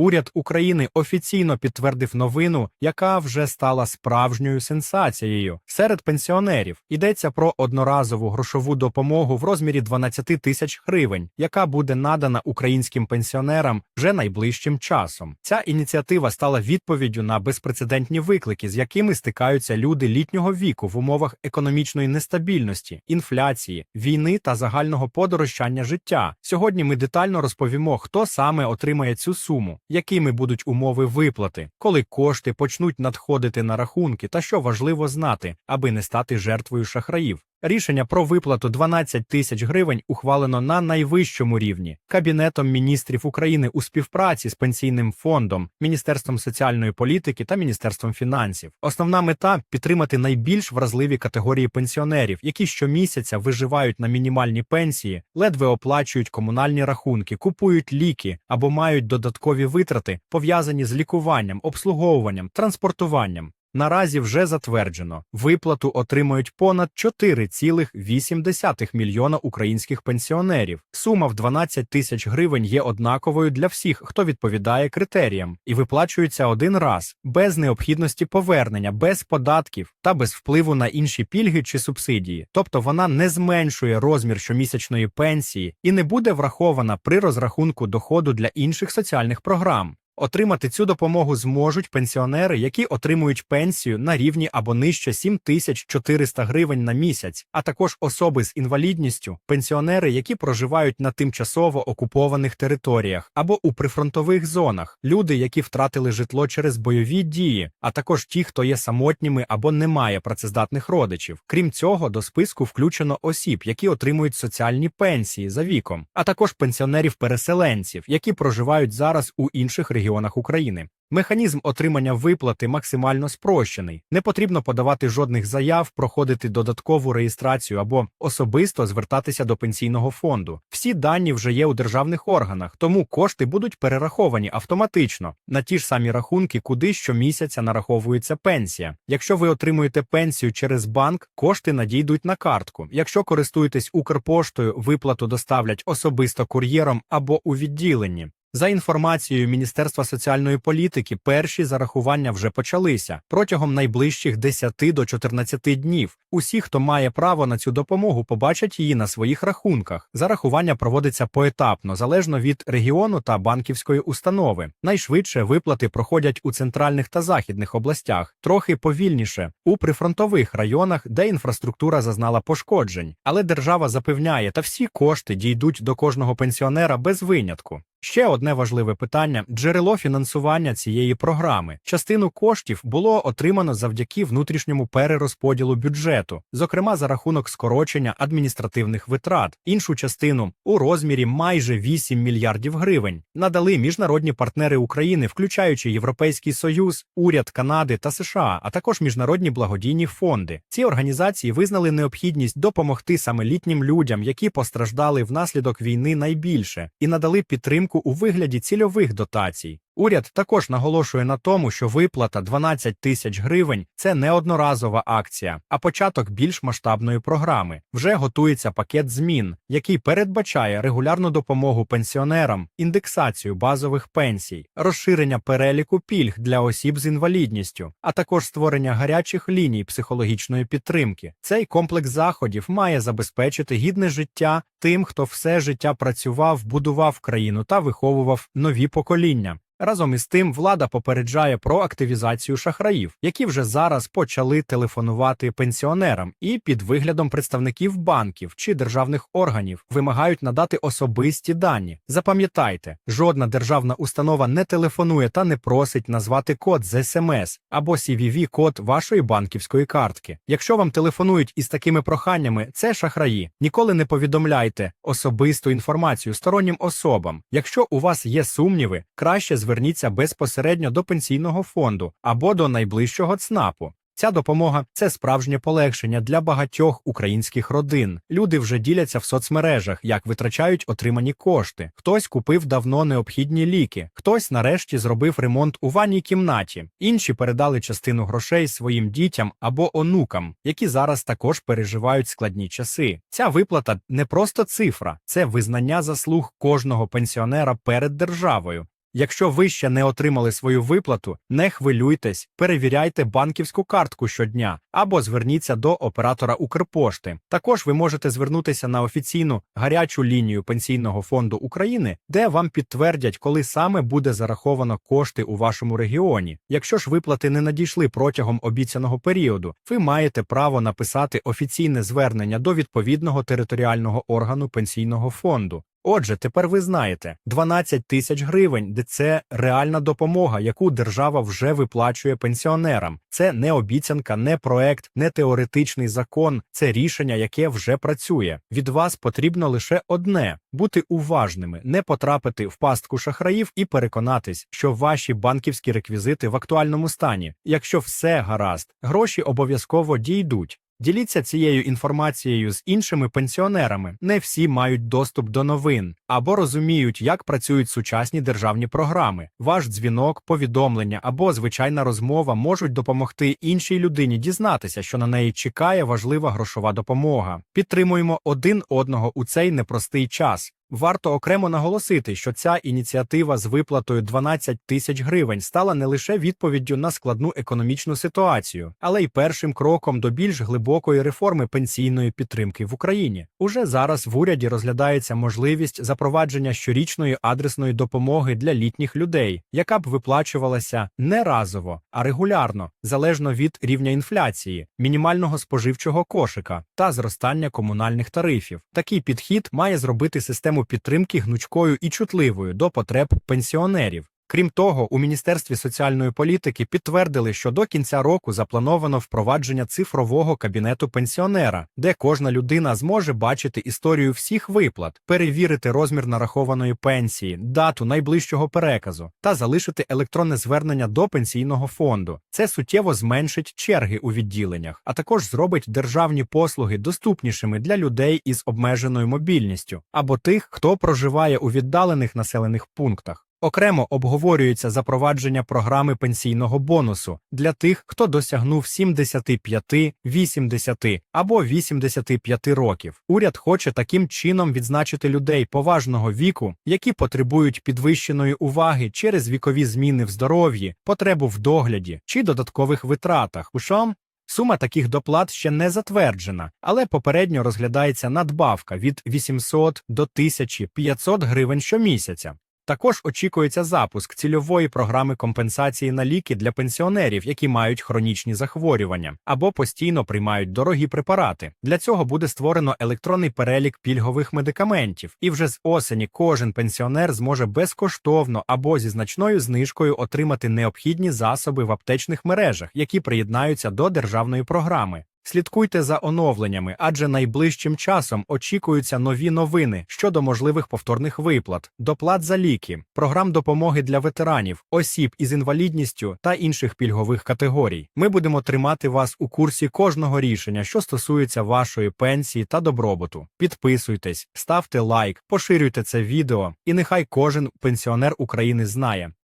Уряд України офіційно підтвердив новину, яка вже стала справжньою сенсацією. Серед пенсіонерів йдеться про одноразову грошову допомогу в розмірі 12 тисяч гривень, яка буде надана українським пенсіонерам вже найближчим часом. Ця ініціатива стала відповіддю на безпрецедентні виклики, з якими стикаються люди літнього віку в умовах економічної нестабільності, інфляції, війни та загального подорожчання життя. Сьогодні ми детально розповімо, хто саме отримає цю суму, якими будуть умови виплати, коли кошти почнуть надходити на рахунки, та що важливо знати, аби не стати жертвою шахраїв. Рішення про виплату 12 тисяч гривень ухвалено на найвищому рівні Кабінетом міністрів України у співпраці з пенсійним фондом, Міністерством соціальної політики та Міністерством фінансів. Основна мета підтримати найбільш вразливі категорії пенсіонерів, які щомісяця виживають на мінімальні пенсії, ледве оплачують комунальні рахунки, купують ліки або мають додаткові витрати, пов'язані з лікуванням, обслуговуванням, транспортуванням. Наразі вже затверджено, виплату отримають понад 4,8 мільйона українських пенсіонерів. Сума в 12 тисяч гривень є однаковою для всіх, хто відповідає критеріям, і виплачується один раз, без необхідності повернення, без податків та без впливу на інші пільги чи субсидії. Тобто вона не зменшує розмір щомісячної пенсії і не буде врахована при розрахунку доходу для інших соціальних програм. Отримати цю допомогу зможуть пенсіонери, які отримують пенсію на рівні або нижче 7400 гривень на місяць, а також особи з інвалідністю, пенсіонери, які проживають на тимчасово окупованих територіях або у прифронтових зонах, люди, які втратили житло через бойові дії, а також ті, хто є самотніми або не має працездатних родичів. Крім цього, до списку включено осіб, які отримують соціальні пенсії за віком, а також пенсіонерів-переселенців, які проживають зараз у інших регіонах регіонах України. Механізм отримання виплати максимально спрощений. Не потрібно подавати жодних заяв, проходити додаткову реєстрацію або особисто звертатися до пенсійного фонду. Всі дані вже є у державних органах, тому кошти будуть перераховані автоматично на ті ж самі рахунки, куди щомісяця нараховується пенсія. Якщо ви отримуєте пенсію через банк, кошти надійдуть на картку. Якщо користуєтесь Укрпоштою, виплату доставлять особисто кур'єром або у відділенні. За інформацією Міністерства соціальної політики, перші зарахування вже почалися протягом найближчих 10 до 14 днів. Усі, хто має право на цю допомогу, побачать її на своїх рахунках. Зарахування проводиться поетапно, залежно від регіону та банківської установи. Найшвидше виплати проходять у центральних та західних областях, трохи повільніше у прифронтових районах, де інфраструктура зазнала пошкоджень. Але держава запевняє, та всі кошти дійдуть до кожного пенсіонера без винятку. Ще одне важливе питання джерело фінансування цієї програми. Частину коштів було отримано завдяки внутрішньому перерозподілу бюджету, зокрема за рахунок скорочення адміністративних витрат. Іншу частину у розмірі майже 8 мільярдів гривень надали міжнародні партнери України, включаючи Європейський Союз, уряд Канади та США, а також міжнародні благодійні фонди. Ці організації визнали необхідність допомогти саме літнім людям, які постраждали внаслідок війни найбільше, і надали підтримку у вигляді цільових дотацій. Уряд також наголошує на тому, що виплата 12 тисяч гривень це не одноразова акція, а початок більш масштабної програми. Вже готується пакет змін, який передбачає регулярну допомогу пенсіонерам, індексацію базових пенсій, розширення переліку пільг для осіб з інвалідністю, а також створення гарячих ліній психологічної підтримки. Цей комплекс заходів має забезпечити гідне життя тим, хто все життя працював, будував країну та виховував нові покоління. Разом із тим, влада попереджає про активізацію шахраїв, які вже зараз почали телефонувати пенсіонерам і під виглядом представників банків чи державних органів вимагають надати особисті дані. Запам'ятайте, жодна державна установа не телефонує та не просить назвати код з СМС або cvv код вашої банківської картки. Якщо вам телефонують із такими проханнями, це шахраї. Ніколи не повідомляйте особисту інформацію стороннім особам. Якщо у вас є сумніви, краще звернутися зверніться безпосередньо до пенсійного фонду або до найближчого ЦНАПу. Ця допомога це справжнє полегшення для багатьох українських родин. Люди вже діляться в соцмережах, як витрачають отримані кошти. Хтось купив давно необхідні ліки, хтось нарешті зробив ремонт у ванній кімнаті, інші передали частину грошей своїм дітям або онукам, які зараз також переживають складні часи. Ця виплата не просто цифра, це визнання заслуг кожного пенсіонера перед державою. Якщо ви ще не отримали свою виплату, не хвилюйтесь, перевіряйте банківську картку щодня або зверніться до оператора Укрпошти. Також ви можете звернутися на офіційну гарячу лінію Пенсійного фонду України, де вам підтвердять, коли саме буде зараховано кошти у вашому регіоні. Якщо ж виплати не надійшли протягом обіцяного періоду, ви маєте право написати офіційне звернення до відповідного територіального органу пенсійного фонду. Отже, тепер ви знаєте 12 тисяч гривень, де це реальна допомога, яку держава вже виплачує пенсіонерам. Це не обіцянка, не проект, не теоретичний закон. Це рішення, яке вже працює. Від вас потрібно лише одне бути уважними, не потрапити в пастку шахраїв і переконатись, що ваші банківські реквізити в актуальному стані. Якщо все гаразд, гроші обов'язково дійдуть. Діліться цією інформацією з іншими пенсіонерами. Не всі мають доступ до новин або розуміють, як працюють сучасні державні програми. Ваш дзвінок, повідомлення або звичайна розмова можуть допомогти іншій людині дізнатися, що на неї чекає важлива грошова допомога. Підтримуємо один одного у цей непростий час. Варто окремо наголосити, що ця ініціатива з виплатою 12 тисяч гривень стала не лише відповіддю на складну економічну ситуацію, але й першим кроком до більш глибокої реформи пенсійної підтримки в Україні. Уже зараз в уряді розглядається можливість запровадження щорічної адресної допомоги для літніх людей, яка б виплачувалася не разово, а регулярно, залежно від рівня інфляції, мінімального споживчого кошика та зростання комунальних тарифів. Такий підхід має зробити систему підтримки гнучкою і чутливою до потреб пенсіонерів. Крім того, у Міністерстві соціальної політики підтвердили, що до кінця року заплановано впровадження цифрового кабінету пенсіонера, де кожна людина зможе бачити історію всіх виплат, перевірити розмір нарахованої пенсії, дату найближчого переказу та залишити електронне звернення до пенсійного фонду. Це суттєво зменшить черги у відділеннях, а також зробить державні послуги доступнішими для людей із обмеженою мобільністю або тих, хто проживає у віддалених населених пунктах. Окремо обговорюється запровадження програми пенсійного бонусу для тих, хто досягнув 75, 80 або 85 років. Уряд хоче таким чином відзначити людей поважного віку, які потребують підвищеної уваги через вікові зміни в здоров'ї, потребу в догляді чи додаткових витратах. Ушом Сума таких доплат ще не затверджена, але попередньо розглядається надбавка від 800 до 1500 гривень щомісяця. Також очікується запуск цільової програми компенсації на ліки для пенсіонерів, які мають хронічні захворювання або постійно приймають дорогі препарати. Для цього буде створено електронний перелік пільгових медикаментів, і вже з осені кожен пенсіонер зможе безкоштовно або зі значною знижкою отримати необхідні засоби в аптечних мережах, які приєднаються до державної програми. Слідкуйте за оновленнями, адже найближчим часом очікуються нові новини щодо можливих повторних виплат, доплат за ліки, програм допомоги для ветеранів, осіб із інвалідністю та інших пільгових категорій. Ми будемо тримати вас у курсі кожного рішення, що стосується вашої пенсії та добробуту. Підписуйтесь, ставте лайк, поширюйте це відео, і нехай кожен пенсіонер України знає.